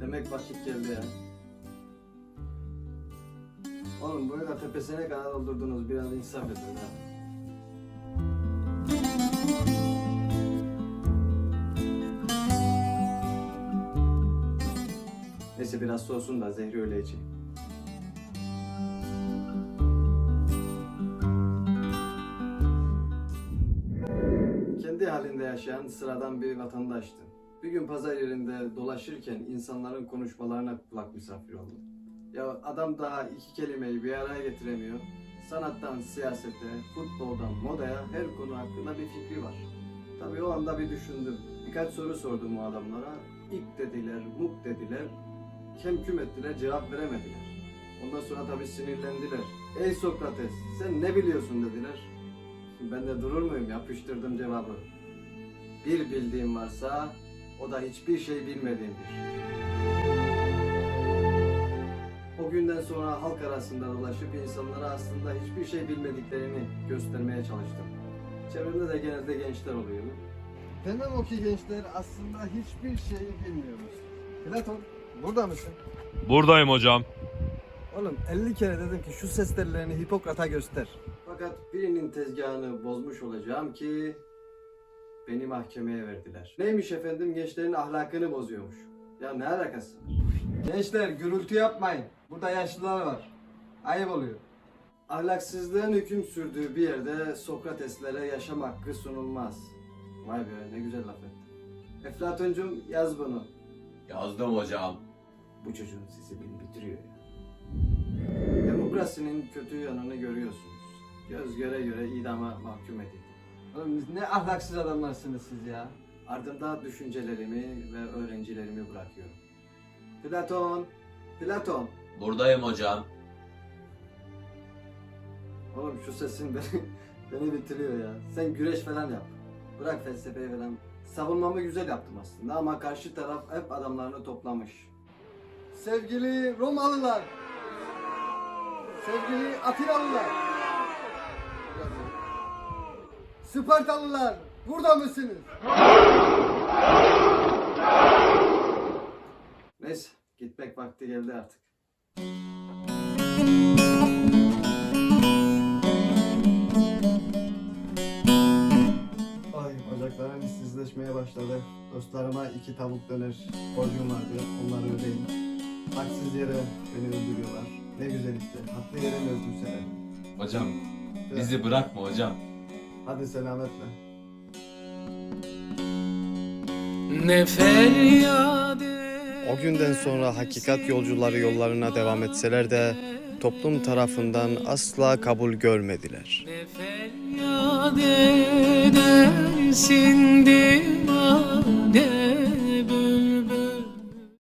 Demek vakit geldi ya. Oğlum böyle da tepesine kadar doldurdunuz biraz insaf edin ha. Neyse biraz soğusun da zehri öyle içeyim. Kendi halinde yaşayan sıradan bir vatandaştım. Bir gün pazar yerinde dolaşırken insanların konuşmalarına kulak misafir oldum. Ya adam daha iki kelimeyi bir araya getiremiyor. Sanattan siyasete, futboldan modaya her konu hakkında bir fikri var. Tabii o anda bir düşündüm. Birkaç soru sordum o adamlara. İlk dediler, muk dediler. Kem küm ettiler, cevap veremediler. Ondan sonra tabii sinirlendiler. Ey Sokrates, sen ne biliyorsun dediler. Ben de durur muyum? Yapıştırdım cevabı. Bir bildiğim varsa o da hiçbir şey bilmediğimdir. O günden sonra halk arasında dolaşıp insanlara aslında hiçbir şey bilmediklerini göstermeye çalıştım. Çevremde de genelde gençler oluyor. Demem o ki gençler aslında hiçbir şey bilmiyormuş. Platon, burada mısın? Buradayım hocam. Oğlum 50 kere dedim ki şu ses tellerini Hipokrat'a göster. Fakat birinin tezgahını bozmuş olacağım ki beni mahkemeye verdiler. Neymiş efendim gençlerin ahlakını bozuyormuş. Ya ne alakası var? Gençler gürültü yapmayın. Burada yaşlılar var. Ayıp oluyor. Ahlaksızlığın hüküm sürdüğü bir yerde Sokrateslere yaşam hakkı sunulmaz. Vay be ne güzel laf ettin. Eflatuncum yaz bunu. Yazdım hocam. Bu çocuğun sesi beni bitiriyor ya. Demokrasinin kötü yanını görüyorsunuz. Göz göre göre idama mahkum edildi. Oğlum ne ahlaksız adamlarsınız siz ya. Ardında düşüncelerimi ve öğrencilerimi bırakıyorum. Platon, Platon. Buradayım hocam. Oğlum şu sesin beni, beni bitiriyor ya. Sen güreş falan yap. Bırak felsefeyi falan. Savunmamı güzel yaptım aslında ama karşı taraf hep adamlarını toplamış. Sevgili Romalılar. Sevgili Atinalılar. Spartalılar. Burada mısınız? Neyse gitmek vakti geldi artık. Ay bacaklarım işsizleşmeye başladı. Dostlarıma iki tavuk döner borcum vardı. Onları ödeyim. Haksız yere beni öldürüyorlar. Ne güzel işte. Haklı yere mi öldürseler? Hocam bizi bırakma hocam. Hadi selametle. Ne feryat O günden sonra hakikat yolcuları yollarına devam etseler de toplum tarafından asla kabul görmediler. Ne feryat edersin